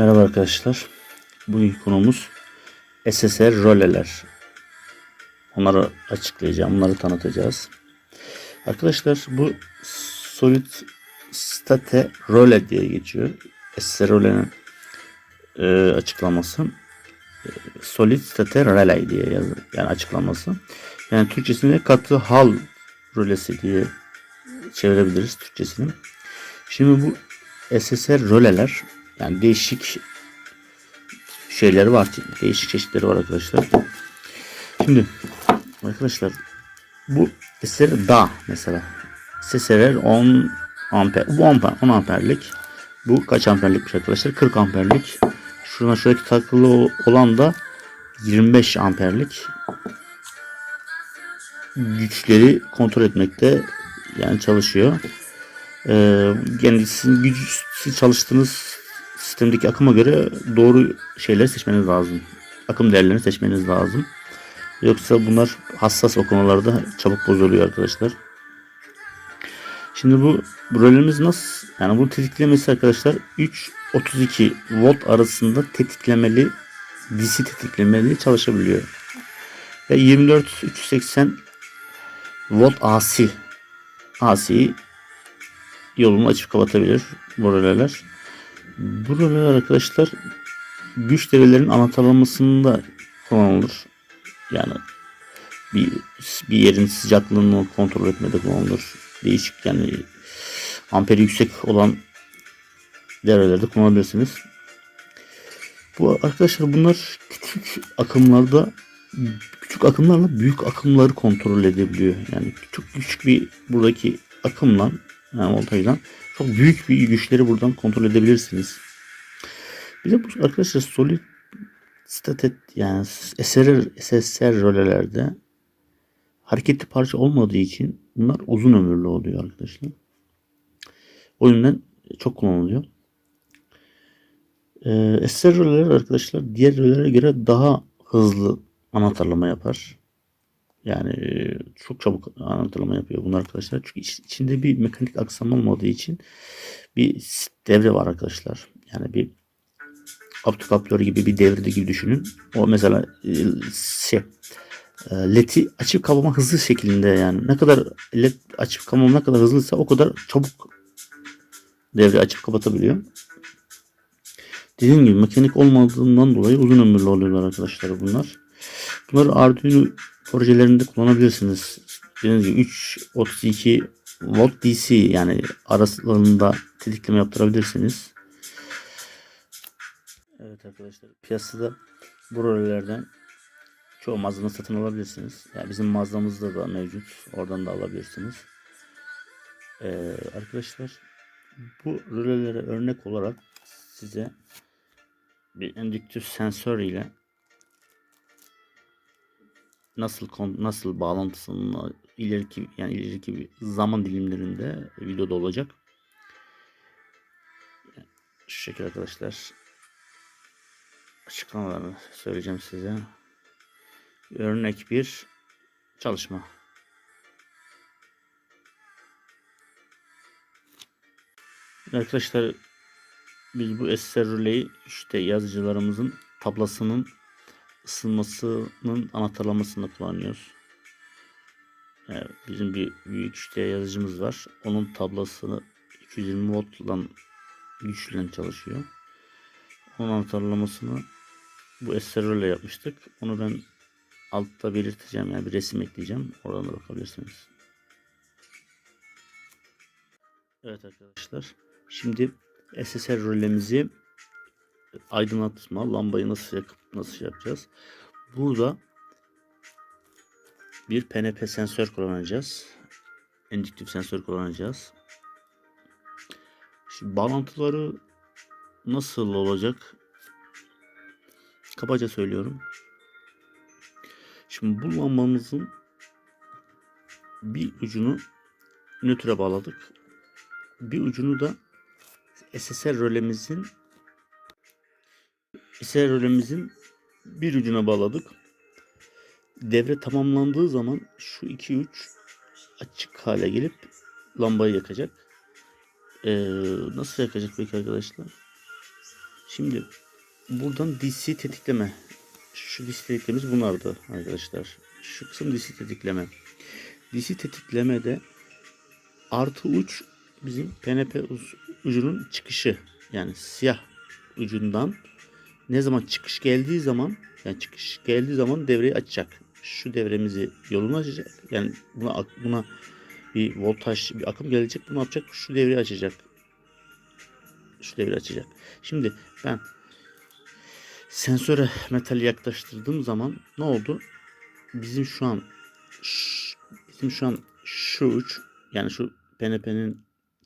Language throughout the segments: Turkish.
Merhaba arkadaşlar. Bugünkü konumuz SSR roleler. Onları açıklayacağım, onları tanıtacağız. Arkadaşlar bu Solid State Role diye geçiyor. SSR rolenin e, açıklaması. Solid State Relay diye yazıyor. Yani açıklaması. Yani Türkçesine katı hal rolesi diye çevirebiliriz Türkçesini. Şimdi bu SSR roleler yani değişik şeyleri var. Değişik çeşitleri var arkadaşlar. Şimdi arkadaşlar bu SSR da mesela. SSR 10 amper. Bu 10 amper, 10 amperlik. Bu kaç amperlikmiş arkadaşlar? 40 amperlik. Şuradan şuradaki takılı olan da 25 amperlik. Güçleri kontrol etmekte yani çalışıyor. Ee, yani sizin siz çalıştığınız sistemdeki akıma göre doğru şeyleri seçmeniz lazım. Akım değerlerini seçmeniz lazım. Yoksa bunlar hassas o çabuk bozuluyor arkadaşlar. Şimdi bu rolümüz nasıl? Yani bu tetiklemesi arkadaşlar 3-32 volt arasında tetiklemeli DC tetiklemeli çalışabiliyor. Ve 24-380 volt AC AC'yi yolunu açıp kapatabilir bu röleler. Bu röleler arkadaşlar güç devrelerinin anahtarlamasında kullanılır. Yani bir, bir yerin sıcaklığını kontrol etmede kullanılır. Değişik yani amperi yüksek olan devrelerde kullanabilirsiniz. Bu arkadaşlar bunlar küçük akımlarda küçük akımlarla büyük akımları kontrol edebiliyor. Yani çok küçük bir buradaki akımla yani voltajdan çok büyük bir güçleri buradan kontrol edebilirsiniz. Bir de bu arkadaşlar solid state yani SSR, SSR rölelerde hareketli parça olmadığı için bunlar uzun ömürlü oluyor arkadaşlar. O yüzden çok kullanılıyor. Ee, SSR röleler arkadaşlar diğer rölelere göre daha hızlı anahtarlama yapar. Yani e, çok çabuk anlatılma yapıyor bunlar arkadaşlar. Çünkü içinde bir mekanik aksam olmadığı için bir devre var arkadaşlar. Yani bir optokaplar gibi bir devre gibi düşünün. O mesela e, şey e, LED'i açıp kapama hızlı şeklinde yani ne kadar led açıp kapama ne kadar hızlıysa o kadar çabuk devre açıp kapatabiliyor. Dediğim gibi mekanik olmadığından dolayı uzun ömürlü oluyorlar arkadaşlar bunlar. Bunları Arduino projelerinde kullanabilirsiniz. Dediğiniz gibi 3 32 volt DC yani arasında tetikleme yaptırabilirsiniz. Evet arkadaşlar piyasada bu rollerden çoğu mağazadan satın alabilirsiniz. Yani bizim mağazamızda da mevcut. Oradan da alabilirsiniz. Ee, arkadaşlar bu rölelere örnek olarak size bir endüktör sensör ile nasıl nasıl bağlantısının ileriki yani ileriki bir zaman dilimlerinde videoda olacak. Şu şekilde arkadaşlar açıklamalarını söyleyeceğim size. Örnek bir çalışma. Arkadaşlar biz bu SSR röleyi işte yazıcılarımızın tablasının ısınmasının anahtarlamasında kullanıyoruz. Yani bizim bir büyük işte yazıcımız var. Onun tablasını 220 voltla güçle çalışıyor. Onun anahtarlamasını bu SSR ile yapmıştık. Onu ben altta belirteceğim yani bir resim ekleyeceğim. Oradan da bakabilirsiniz. Evet arkadaşlar. Şimdi SSR rölemizi aydınlatma lambayı nasıl yakıp nasıl yapacağız? Burada bir PNP sensör kullanacağız. Endüktif sensör kullanacağız. Şimdi bağlantıları nasıl olacak? Kabaca söylüyorum. Şimdi bu lambamızın bir ucunu nötre bağladık. Bir ucunu da SSR rölemizin ise rölemizin bir ucuna bağladık. Devre tamamlandığı zaman şu 2-3 açık hale gelip lambayı yakacak. Ee, nasıl yakacak peki arkadaşlar? Şimdi buradan DC tetikleme. Şu DC tetiklememiz bunlardı arkadaşlar. Şu kısım DC tetikleme. DC tetiklemede artı uç bizim PNP ucunun çıkışı. Yani siyah ucundan ne zaman çıkış geldiği zaman yani çıkış geldiği zaman devreyi açacak. Şu devremizi yolunu açacak. Yani buna buna bir voltaj, bir akım gelecek. Bunu yapacak. Şu devreyi açacak. Şu devreyi açacak. Şimdi ben sensöre metali yaklaştırdığım zaman ne oldu? Bizim şu an bizim şu an şu uç yani şu PNP'nin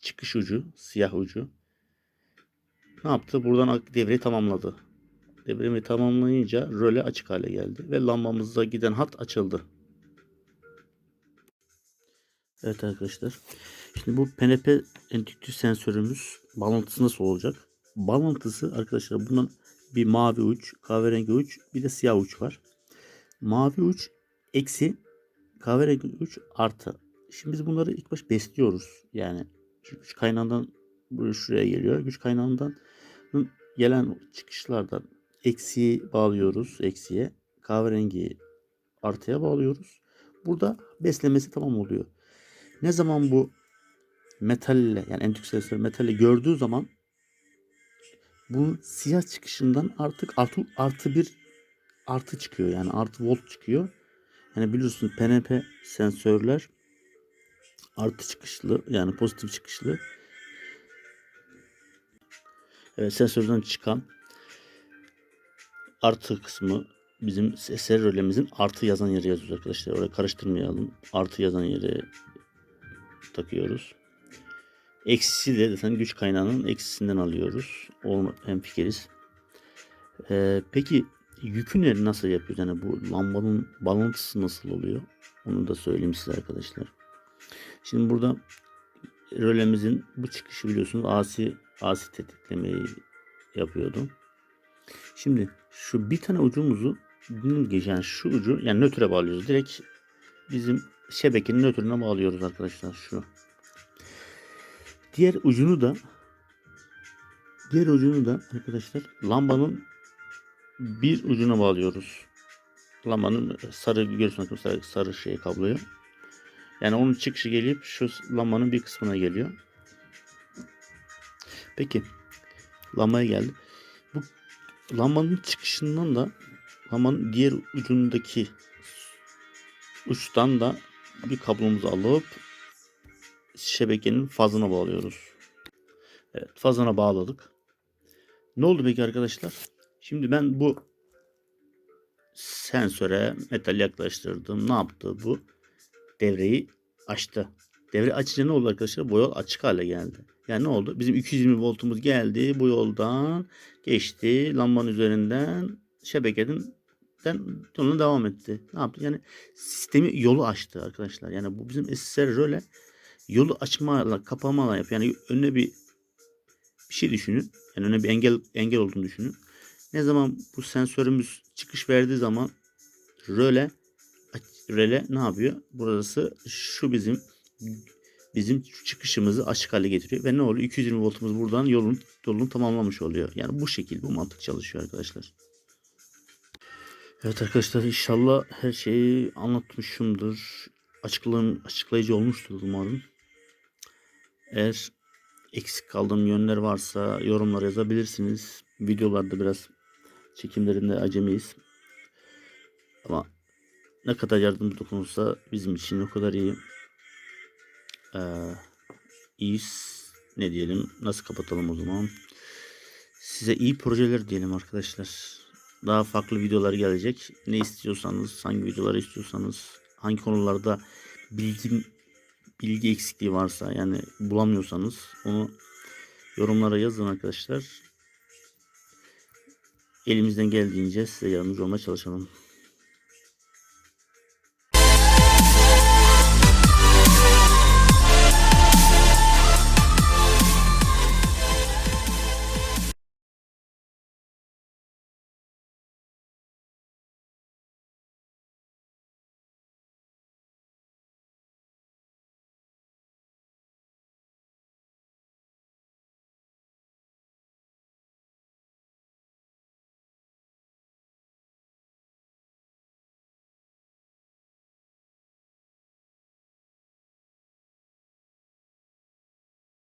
çıkış ucu, siyah ucu ne yaptı? Buradan devreyi tamamladı. Devremi tamamlayınca röle açık hale geldi ve lambamızda giden hat açıldı. Evet arkadaşlar. Şimdi bu PNP endektör sensörümüz bağlantısı nasıl olacak? Bağlantısı arkadaşlar bunun bir mavi uç, kahverengi uç, bir de siyah uç var. Mavi uç eksi, kahverengi uç artı. Şimdi biz bunları ilk baş besliyoruz. Yani güç kaynağından buraya şuraya geliyor. Güç kaynağından gelen çıkışlardan eksiği bağlıyoruz eksiye. Kahverengiyi artıya bağlıyoruz. Burada beslemesi tamam oluyor. Ne zaman bu metalle yani endüstriyel metalle gördüğü zaman bu siyah çıkışından artık artı, artı bir artı çıkıyor. Yani artı volt çıkıyor. Yani biliyorsunuz PNP sensörler artı çıkışlı yani pozitif çıkışlı. Evet sensörden çıkan artı kısmı bizim eser rölemizin artı yazan yeri yazıyoruz arkadaşlar. Oraya karıştırmayalım. Artı yazan yere takıyoruz. Eksisi de zaten güç kaynağının eksisinden alıyoruz. O hem fikiriz. Ee, peki yükünleri nasıl yapıyoruz? Yani bu lambanın bağlantısı nasıl oluyor? Onu da söyleyeyim size arkadaşlar. Şimdi burada rölemizin bu çıkışı biliyorsunuz AC AC tetiklemeyi yapıyordu. Şimdi şu bir tane ucumuzu yani şu ucu yani nötre bağlıyoruz. Direkt bizim şebekenin nötrüne bağlıyoruz arkadaşlar şu. Diğer ucunu da diğer ucunu da arkadaşlar lambanın bir ucuna bağlıyoruz. Lambanın sarı görüyorsunuz sarı, sarı şey kabloyu. Yani onun çıkışı gelip şu lambanın bir kısmına geliyor. Peki lambaya geldi. Lambanın çıkışından da lambanın diğer ucundaki uçtan da bir kablomuzu alıp şebekenin fazına bağlıyoruz. Evet fazına bağladık. Ne oldu peki arkadaşlar? Şimdi ben bu sensöre metal yaklaştırdım. Ne yaptı bu? Devreyi açtı. Devre açınca ne oldu arkadaşlar? Bu yol açık hale geldi. Yani ne oldu? Bizim 220 voltumuz geldi. Bu yoldan geçti. Lambanın üzerinden şebekeden yoluna devam etti. Ne yaptı? Yani sistemi yolu açtı arkadaşlar. Yani bu bizim SSR röle yolu açmayla kapamayla yap. Yani önüne bir bir şey düşünün. Yani önüne bir engel engel olduğunu düşünün. Ne zaman bu sensörümüz çıkış verdiği zaman röle röle ne yapıyor? Burası şu bizim bizim çıkışımızı açık hale getiriyor ve ne oluyor? 220 voltumuz buradan yolun yolunu tamamlamış oluyor. Yani bu şekilde bu mantık çalışıyor arkadaşlar. Evet arkadaşlar inşallah her şeyi anlatmışımdır. Açıklığım açıklayıcı olmuştur umarım. Eğer eksik kaldığım yönler varsa yorumlara yazabilirsiniz. Videolarda biraz çekimlerinde acemiyiz. Ama ne kadar yardım dokunursa bizim için o kadar iyi. Ee, iyiyiz. Ne diyelim? Nasıl kapatalım o zaman? Size iyi projeler diyelim arkadaşlar. Daha farklı videolar gelecek. Ne istiyorsanız, hangi videoları istiyorsanız, hangi konularda bilgi bilgi eksikliği varsa yani bulamıyorsanız onu yorumlara yazın arkadaşlar. Elimizden geldiğince size yardımcı olmaya çalışalım.